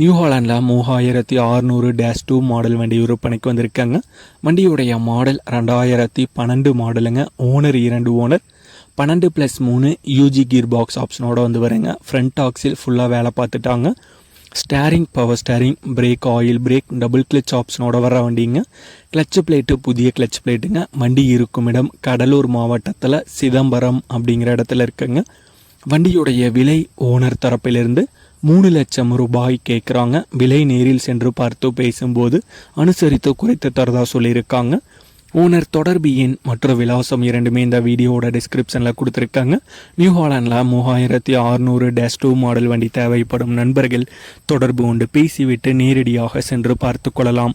New ஹாலாண்டில் மூவாயிரத்தி ஆறுநூறு dash two model வண்டி விற்பனைக்கு வந்திருக்காங்க. வண்டியுடைய மாடல் ரெண்டாயிரத்தி பன்னெண்டு மாடலுங்க. ஓனர் இரண்டு ஓனர். பன்னெண்டு ப்ளஸ் மூணு யூஜி கீர் பாக்ஸ் ஆப்ஷனோட வந்து வரேங்க ஃப்ரண்ட் ஆக்ஸில் ஃபுல்லாக வேலை பார்த்துட்டாங்க. Steering power steering brake oil brake double clutch ஆப்ஷனோட வர வண்டிங்க. கிளச் பிளேட்டு புதிய கிளச் பிளேட்டுங்க வண்டி இருக்கும் இடம் கடலூர் மாவட்டத்தில் சிதம்பரம் அப்படிங்கிற இடத்துல இருக்குங்க. வண்டியுடைய விலை ஓனர் தரப்பிலிருந்து மூணு லட்சம் ரூபாய் கேட்குறாங்க விலை நேரில் சென்று பார்த்து பேசும்போது அனுசரித்து குறைத்து தரதா சொல்லியிருக்காங்க. ஓனர் தொடர்பு எண் மற்றும் விலாசம் இரண்டுமே இந்த வீடியோவோட டிஸ்கிரிப்ஷனில் கொடுத்துருக்காங்க. நியூ ஹாலாண்டில் மூவாயிரத்தி அறுநூறு டேஸ் டூ மாடல் வண்டி தேவைப்படும் நண்பர்கள் தொடர்பு கொண்டு பேசிவிட்டு நேரடியாக சென்று பார்த்து கொள்ளலாம்.